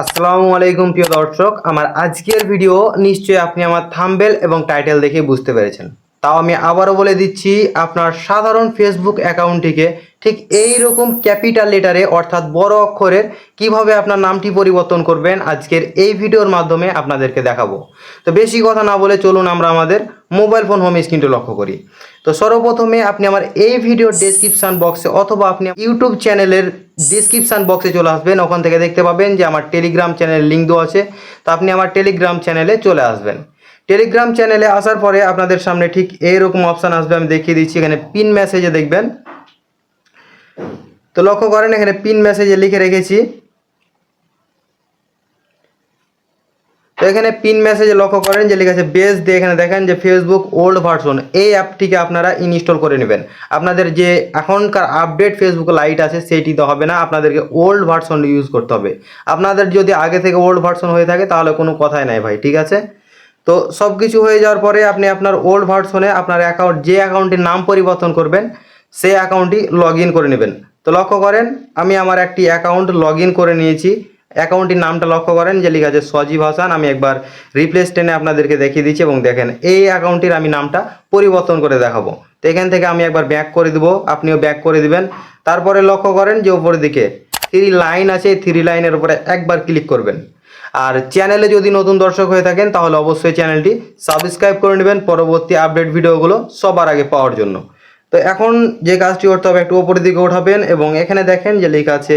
আসসালামু আলাইকুম প্রিয় দর্শক, আমার আজকের ভিডিও নিশ্চয়ই আপনি আমার থাম্বেল এবং টাইটেল দেখে বুঝতে পেরেছেন। তাও আমি আবারও বলে দিচ্ছি, আপনার সাধারণ ফেসবুক অ্যাকাউন্টটিকে ঠিক এই রকম ক্যাপিটাল লেটারে অর্থাৎ বড় অক্ষরের কীভাবে আপনার নামটি পরিবর্তন করবেন আজকের এই ভিডিওর মাধ্যমে আপনাদেরকে দেখাবো। তো বেশি কথা না বলে চলুন আমরা আমাদের মোবাইল ফোন হোম স্ক্রিনটি লক্ষ্য করি। তো সর্বপ্রথমে আপনি আমার এই ভিডিওর ডেসক্রিপশান বক্সে অথবা আপনি ইউটিউব চ্যানেলের ডিসক্রিপশান বক্সে চলে আসবেন। ওখান থেকে দেখতে পাবেন যে আমার টেলিগ্রাম চ্যানেল লিঙ্ক দেওয়া আছে। তো আপনি আমার টেলিগ্রাম চ্যানেলে চলে আসবেন। টেলিগ্রাম চ্যানেলে আসার পরে আপনাদের সামনে ঠিক এইরকম অপশান আসবে, আমি দেখিয়ে দিচ্ছি। এখানে পিন মেসেজে দেখবেন। তো লক্ষ্য করেন, এখানে পিন মেসেজে লিখে রেখেছি। তো এখানে পিন মেসেজে লক্ষ্য করেন যে লেখা আছে বেস দিয়ে এখানে দেখেন যে ফেসবুক ওল্ড ভার্সন এই অ্যাপটিকে আপনারা ইনস্টল করে নেবেন। আপনাদের যে এখনকার আপডেট ফেসবুক লাইট আছে সেইটি তো হবে না, আপনাদেরকে ওল্ড ভার্সন ইউজ করতে হবে। আপনাদের যদি আগে থেকে ওল্ড ভার্সন হয়ে থাকে, তাহলে কোনো কথাই নাই ভাই, ঠিক আছে? তো সব কিছু হয়ে যাওয়ার পরে আপনি আপনার ওল্ড ভার্সনে আপনার অ্যাকাউন্ট যে অ্যাকাউন্টের নাম পরিবর্তন করবেন, সেই অ্যাকাউন্টটি লগ ইন করে নেবেন। তো লক্ষ্য করেন, আমি আমার একটি অ্যাকাউন্ট লগ ইন করে নিয়েছি। অ্যাকাউন্টটির নামটা লক্ষ্য করেন, যে লেখা আছে সজীব হাসান। আমি একবার রিপ্লেস টেনে আপনাদেরকে দেখিয়ে দিচ্ছি এবং দেখেন, এই অ্যাকাউন্টটির আমি নামটা পরিবর্তন করে দেখাবো। তো এখান থেকে আমি একবার ব্যাক করে দেবো, আপনিও ব্যাক করে দিবেন। তারপরে লক্ষ্য করেন যে উপরের দিকে থ্রি লাইন আছে থ্রি লাইনের উপরে একবার ক্লিক করবেন। আর চ্যানেলে যদি নতুন দর্শক হয়ে থাকেন, তাহলে অবশ্যই চ্যানেলটি সাবস্ক্রাইব করে নেবেন পরবর্তী আপডেট ভিডিওগুলো সবার আগে পাওয়ার জন্য। তো এখন যে কাজটি করতে হবে, একটু ওপরের দিকে উঠাবেন এবং এখানে দেখেন যে লেখা আছে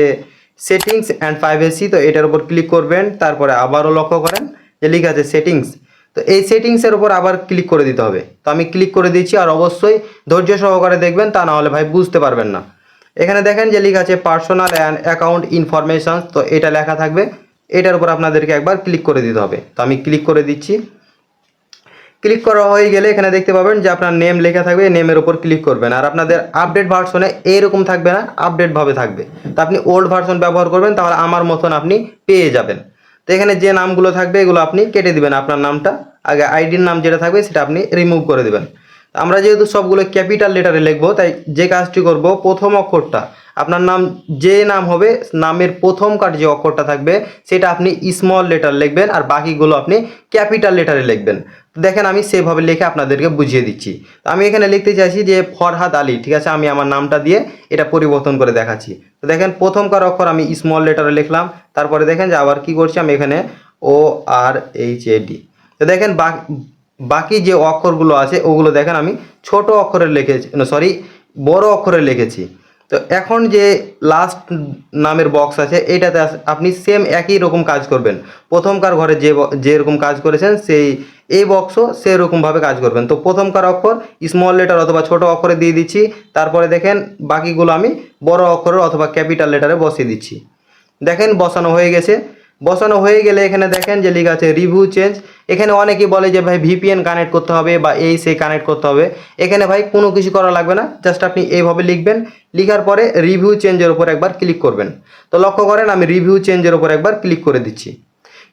সেটিংস অ্যান্ড প্রাইভেসি তো এটার উপর ক্লিক করবেন, তারপরে আবারও লক্ষ্য করেন যে লেখা আছে সেটিংস তো এই সেটিংসের উপর আবার ক্লিক করে দিতে হবে। তো আমি ক্লিক করে দিচ্ছি আর অবশ্যই ধৈর্য সহকারে দেখবেন, তা না হলে ভাই বুঝতে পারবেন না। এখানে দেখেন যে লেখা আছে পার্সোনাল অ্যান্ড অ্যাকাউন্ট ইনফরমেশনস তো এটা লেখা থাকবে এটার উপর আপনাদেরকে একবার ক্লিক করে দিতে হবে। তো আমি ক্লিক করে দিচ্ছি। ক্লিক করা হয়ে গেলে এখানে দেখতে পাবেন যে আপনার নেম লেখা থাকবে নেমের উপর ক্লিক করবেন। আর আপনাদের আপডেট ভার্সনে এইরকম থাকবে না আপডেটভাবে থাকবে। তো আপনি ওল্ড ভার্সন ব্যবহার করবেন, তাহলে আমার মতন আপনি পেয়ে যাবেন। তো এখানে যে নামগুলো থাকবে, এগুলো আপনি কেটে দিবেন আপনার নামটা। আগে আইডির নাম যেটা থাকবে, সেটা আপনি রিমুভ করে দিবেন। আমরা যেহেতু সবগুলো ক্যাপিটাল লেটারে লিখব, তাই যে কাজটি করব, প্রথম অক্ষরটা আপনার নাম, যে নাম হবে, নামের প্রথম কার যে অক্ষরটা থাকবে, সেটা আপনি স্মল লেটার লিখবেন আর বাকিগুলো আপনি ক্যাপিটাল লেটারে লিখবেন। দেখেন আমি সেভাবে লিখে আপনাদেরকে বুঝিয়ে দিচ্ছি। তো আমি এখানে লিখতে চাইছি যে ফরহাদ আলী, ঠিক আছে? আমি আমার নামটা দিয়ে এটা পরিবর্তন করে দেখাচ্ছি। তো দেখেন প্রথমকার অক্ষর আমি স্মল লেটারে লিখলাম। তারপরে দেখেন যে আবার কি করছি আমি এখানে? ও আর এইচ এ ডি তো দেখেন, বাকি যে অক্ষরগুলো আছে, ওগুলো দেখেন আমি ছোট অক্ষরে লিখেছি সরি বড় অক্ষরে লিখেছি। তো এখন যে লাস্ট নামের বক্স আছে এটাতে আপনি সেম একই রকম কাজ করবেন। প্রথমকার ঘরে যে যেরকম কাজ করেছেন, সেই, এই বক্সও সেরকমভাবে কাজ করবেন। তো প্রথমকার অক্ষর স্মল লেটার অথবা ছোট অক্ষরে দিয়ে দিচ্ছি। তারপরে দেখেন, বাকিগুলো আমি বড় অক্ষরে অথবা ক্যাপিটাল লেটারে বসিয়ে দিচ্ছি। দেখেন, বসানো হয়ে গেছে। বসানো হয়ে গেলে এখানে দেখেন যে লেখা আছে রিভিউ চেঞ্জ এখানে অনেকেই বলে যে ভাই ভিপিএন কানেক্ট করতে হবে বা এই সেই কানেক্ট করতে হবে। এখানে ভাই কোনো কিছু করা লাগবে না জাস্ট আপনি এইভাবে লিখবেন। লিখার পরে রিভিউ চেঞ্জের উপর একবার ক্লিক করবেন। তো লক্ষ্য করেন আমি রিভিউ চেঞ্জের উপর একবার ক্লিক করে দিচ্ছি।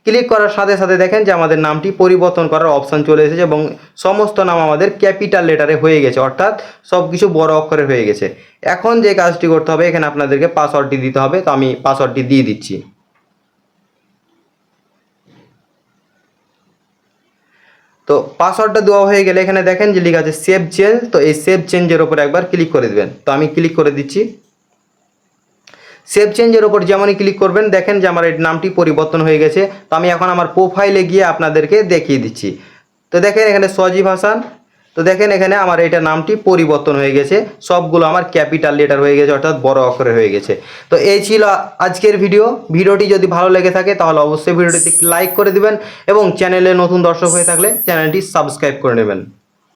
ক্লিক করার সাথে সাথে দেখেন যে আমাদের নামটি পরিবর্তন করার অপশান চলে এসেছে এবং সমস্ত নাম আমাদের ক্যাপিটাল লেটারে হয়ে গেছে, অর্থাৎ সব কিছু বড় অক্ষরে হয়ে গেছে। এখন যে কাজটি করতে হবে, এখানে আপনাদেরকে পাসওয়ার্ডটি দিতে হবে। তো আমি পাসওয়ার্ডটি দিয়ে দিচ্ছি। তো পাসওয়ার্ডটা দেওয়া হয়ে গেলে এখানে দেখেন যে লেখা আছে সেভ চেঞ্জ তো এই সেভ চেঞ্জের উপর একবার ক্লিক করে দেবেন। তো আমি ক্লিক করে দিচ্ছি। সেভ চেঞ্জের ওপর যেমনই ক্লিক করবেন, দেখেন যে আমার এই নামটি পরিবর্তন হয়ে গেছে। তো আমি এখন আমার প্রোফাইলে গিয়ে আপনাদেরকে দেখিয়ে দিচ্ছি। তো দেখেন এখানে সজীব হাসান তো দেখেন এখানে আমার এটা নামটি পরিবর্তন হয়ে গেছে। সবগুলো আমার ক্যাপিটাল লেটার হয়ে গেছে, অর্থাৎ বড় অক্ষরে হয়ে গেছে। তো এই ছিল আজকের ভিডিও। ভিডিওটি যদি ভালো লেগে থাকে তাহলে অবশ্যই ভিডিওটি লাইক করে দিবেন এবং চ্যানেলে নতুন দর্শক হয়ে থাকলে চ্যানেলটি সাবস্ক্রাইব করে নেবেন।